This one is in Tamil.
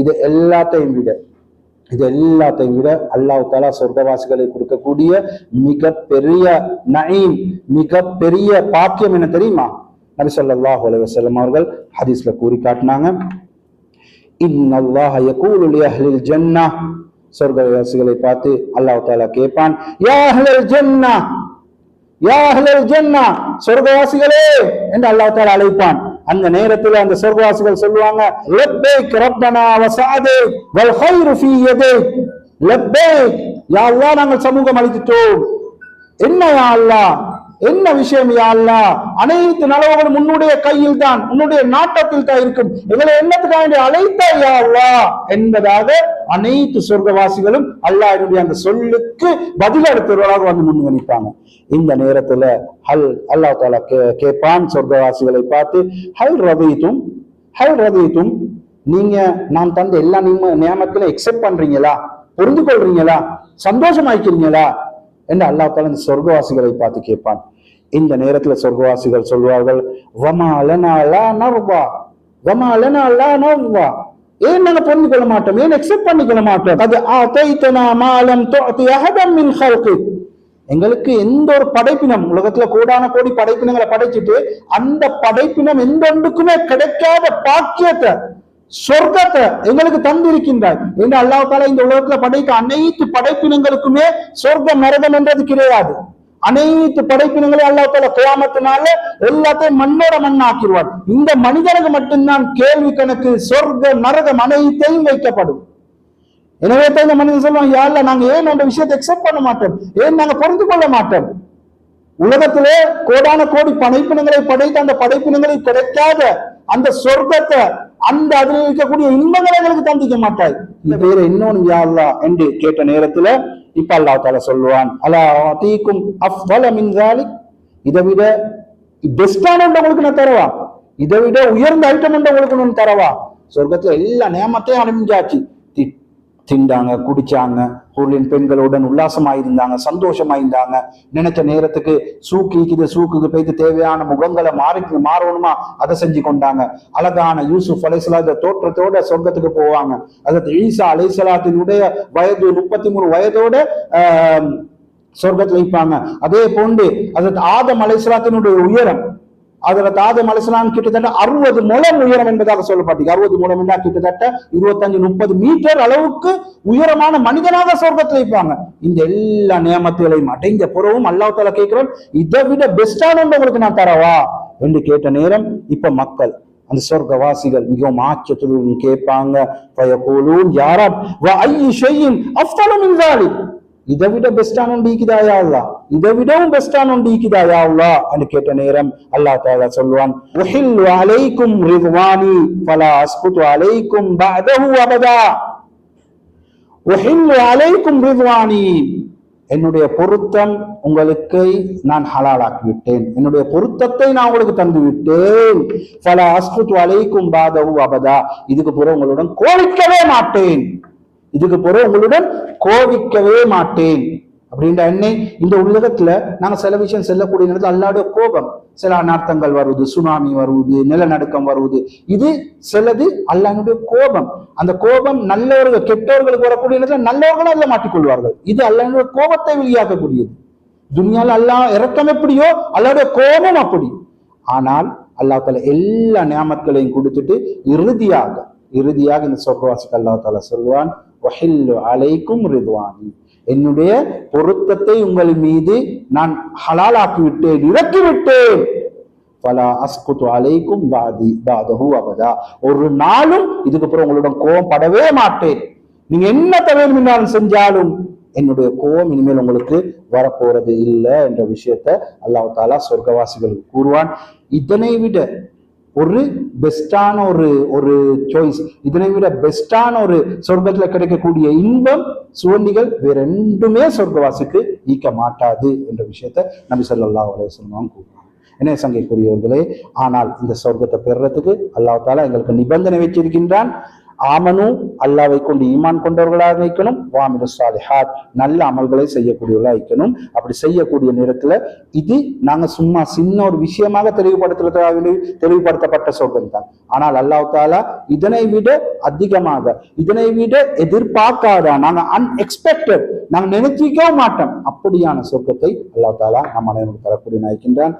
இது எல்லாத்தையும் விட இது எல்லாத்தையும் விட அல்லாஹ் தாலா சொர்க்கவாசிகளை கொடுக்கக்கூடிய மிக பெரிய நயீம் மிக பெரிய பாக்கியம் என்ன தெரியுமா? நபி ஸல்லல்லாஹு அலுவலம் அவர்கள் ஹதீஸ்ல கூறி காட்டினாங்க. இன்னல்லாஹ யகூலு லி ஜன்னah சொர்க்கவாசிகளை பார்த்து அல்லாஹ் தாலா கேட்பான் யா ஜென்னா ஜன்னah யா அஹ்லல் ஜன்னah சொர்க்கவாசிகளே என்று அல்லாஹ் தாலா அழைப்பான். அந்த நேரத்தில் அந்த சொர்க்கவாசிகள் சொல்லுவாங்க லப்பைக் ரப்பனா வசாதே வல் ஹைரு ஃபீ யதே. லப்பைக் யா அல்லாஹ் நாங்கள் சமூகம் அளித்துட்டோம் என்ன யா அல்லாஹ் என்ன விஷயம் யா அல்லாஹ்? அனைத்து நலவுகளும் உன்னுடைய கையில் தான் உன்னுடைய நாட்டத்தில் தான் இருக்கும். எங்களை என்னத்துக்காக அழைத்தா யாழ்லா என்பதாக அனைத்து சொர்க்கவாசிகளும் அல்லாஹினுடைய அந்த சொல்லுக்கு பதில் அடுத்தவர்களாக வந்து முன்கணிப்பாங்க இந்த நேரத்துல ஹல் அல்லாஹ் தாலா கே- கேட்பான் சொர்க்கவாசிகளை பார்த்து ஹல் ரதீத்தும் ஹல் ரதீத்தும் நீங்க நான் தந்த எல்லா நியம நியமத்துல எக்ஸெப்ட் பண்றீங்களா? புரிந்து கொள்றீங்களா சந்தோஷமாய்க்கிறீங்களா என்று அல்லாஹ் தாலா இந்த சொர்க்கவாசிகளை பார்த்து கேட்பான் இந்த நேரத்துல சொர்க்கவாசிகள் சொல்வார்கள் வமா வமா லனா லா ஏன் நாங்க புரிந்து கொள்ள மாட்டோம்? ஏன் எக்ஸெப்ட் பண்ணிக்கொள்ள மாட்டோம்? அது ஆதைத்தனா மாலம் மின் எங்களுக்கு எந்த ஒரு படைப்பினம் உலகத்துல கோடான கோடி படைப்பினங்களை படைச்சிட்டு அந்த படைப்பினம் எந்த ஒன்றுக்குமே கிடைக்காத பாக்கியத்தை சொர்க்கத்தை எங்களுக்கு தந்திருக்கின்றார். என்று அல்லாஹ் இந்த உலகத்துல படைத்த அனைத்து படைப்பினங்களுக்குமே சொர்க்கம் நரகம் என்றது கிடையாது. அனைத்து படைப்பினங்களையும் அல்லாஹ் தால கியாமத்தினால எல்லாத்தையும் மண்ணோட மண்ணாக்கிடுவார் இந்த மனிதனுக்கு மட்டும்தான் கேள்வி கணக்கு சொர்க்க நரகம் அனைத்தையும் வைக்கப்படும். எனவே தான் இந்த மனிதன் சொல்லுவாங்க யாருல நாங்க ஏன் அந்த விஷயத்தை எக்ஸெப்ட் பண்ண மாட்டோம்? ஏன் நாங்க புரிந்து கொள்ள மாட்டோம்? உலகத்திலே கோடான கோடி படைப்பினங்களை படைத்த அந்த படைப்பினங்களை கிடைக்காத அந்த சொர்க்கத்தை அந்த அதில் இருக்கக்கூடிய இன்பங்களை எங்களுக்கு தந்திக்க மாட்டாய். இந்த பேரை இன்னொன்னு யா என்று கேட்ட நேரத்துல இப்ப அல்லா தால சொல்லுவான் அலா தீக்கும் அஃபல மின் இதை விட பெஸ்டான உங்களுக்கு நான் தரவா? இதை விட உயர்ந்த ஐட்டம் உங்களுக்கு நான் தரவா? சொர்க்கத்துல எல்லா நேமத்தையும் அனுப்பிஞ்சாச்சு திண்டாங்க குடிச்சாங்க பொருளின் பெண்களுடன் உல்லாசமா இருந்தாங்க சந்தோஷமா இருந்தாங்க நினைச்ச நேரத்துக்கு சூக்கிக்குது சூக்குக்கு போய்த்து தேவையான முகங்களை மாறி மாறணுமா? அதை செஞ்சு கொண்டாங்க. அழகான யூசுப் அலைசலா இந்த தோற்றத்தோட சொர்க்கத்துக்கு போவாங்க. அதாவது ஈசா அலைசலாத்தினுடைய வயது முப்பத்தி மூணு வயதோட சொர்க்கத்தில் வைப்பாங்க அதே போன்று அதற்கு ஆதம் அலைசலாத்தினுடைய உயரம் அதுல தாதம் அலிஸ்லாம் கிட்டத்தட்ட அறுபது முழம் உயரம் என்பதாக சொல்லப்பட்டிருக்கு. அறுபது முழம் என்றால் கிட்டத்தட்ட இருபத்தஞ்சு முப்பது மீட்டர் அளவுக்கு உயரமான மனிதனாக சொர்க்கத்தில் வைப்பாங்க இந்த எல்லா நியமத்துகளையும் அடைந்த புறவும் அல்லாஹால கேட்கிறோம் இதை விட பெஸ்டான உங்களுக்கு நான் தரவா? என்று கேட்ட நேரம் இப்ப மக்கள் அந்த சொர்க்கவாசிகள் மிகவும் ஆச்சரியத்துடன் கேட்பாங்க. யாரா? ஐ செய்யும் அஃப்தலும் இதை விட பெஸ்டான ஒன்று ஈக்குதாயா அல்லா இதை விடவும் பெஸ்டான ஒன்று ஈக்குதாயா அல்லா என்று கேட்ட நேரம் அல்லாஹ் தாலா சொல்லுவான் உஹில்லு அலைக்கும் ரிதுவானி ஃபலா அஸ்குது அலைக்கும் பஅதஹு அபதா உஹில்லு அலைக்கும் ரிதுவானி என்னுடைய பொருத்தம் உங்களுக்கு நான் ஹலாலாக்கி விட்டேன் என்னுடைய பொருத்தத்தை நான் உங்களுக்கு தந்து விட்டேன் பல அஸ்குது அலைக்கும் பாதவு அபதா இதுக்கு பிறகு உங்களுடன் கோவிக்கவே மாட்டேன் இதுக்கு பிறகு உங்களுடன் கோவிக்கவே மாட்டேன். அப்படின்ற எண்ணெய் இந்த உலகத்துல நாங்க சில விஷயம் செல்லக்கூடிய நேரத்தில் அல்லாடைய கோபம். சில அனர்த்தங்கள் வருவது சுனாமி வருவது நிலநடுக்கம் வருவது இது சிலது அல்லாஹனுடைய கோபம். அந்த கோபம் நல்லவர்கள் கெட்டவர்களுக்கு வரக்கூடிய நேரத்தில் நல்லவர்களும் அதில் மாட்டிக்கொள்வார்கள். இது அல்லாஹனுடைய கோபத்தை வெளியாக்கக்கூடியது. துனியால அல்லாஹ் இறக்கம் எப்படியோ அல்லாஹ்வுடைய கோபம் அப்படி. ஆனால் அல்லாஹ் தால எல்லா நியாமத்களையும் கொடுத்துட்டு இறுதியாக இறுதியாக இந்த சொர்க்கவாசிக்கு அல்லாஹ் தால சொல்வான் வஹில்லு அலைக்கும் ரிதுவானி. என்னுடைய பொருத்தத்தை உங்கள் மீது நான் ஹலாலாக்கி விட்டேன் இறக்கி விட்டேன் பல அஸ்குத்து அலைக்கும் பாதி பாதகு அவதா ஒரு நாளும் இதுக்கப்புறம் உங்களிடம் கோபம் படவே மாட்டேன். நீங்க என்ன தவிர செஞ்சாலும் என்னுடைய கோபம் இனிமேல் உங்களுக்கு வரப்போறது இல்லை என்ற விஷயத்த அல்லாஹ் தாலா சொர்க்கவாசிகள் கூறுவான். இதனை விட ஒரு பெஸ்டான ஒரு ஒரு சாய்ஸ் இதனை விட பெஸ்டான ஒரு சொர்க்கத்துல கிடைக்கக்கூடிய இன்பம் சுவண்டிகள் வேற ரெண்டுமே சொர்க்கவாசிக்கு ஈக்க மாட்டாது என்ற விஷயத்த நபி ஸல்லல்லாஹு அலைஹி வஸல்லம் கூறுவாங்க என்ன சங்கைக்குரியவர்களே ஆனால் இந்த சொர்க்கத்தை பெறுறதுக்கு அல்லாஹ் எங்களுக்கு நிபந்தனை வச்சிருக்கின்றான் ஆமனு அல்லாவை கொண்டு ஈமான் கொண்டவர்களாக வைக்கணும் வாமிரு சாலிஹாத் நல்ல அமல்களை செய்யக்கூடியவர்களாக வைக்கணும். அப்படி செய்யக்கூடிய நேரத்தில் இது நாங்கள் சும்மா சின்ன ஒரு விஷயமாக தெளிவுபடுத்துறதுக்காக தெளிவுபடுத்தப்பட்ட சொல்றது தான். ஆனால் அல்லாஹ் தாலா இதனை விட அதிகமாக இதனை விட எதிர்பார்க்காத நாங்கள் அன்எக்ஸ்பெக்டட் நாங்கள் நினைச்சிக்கவும் மாட்டோம். அப்படியான சொர்க்கத்தை அல்லாஹ் தாலா நம்ம அனைவருக்கு தரக்கூடிய நாய்க்கின்றான்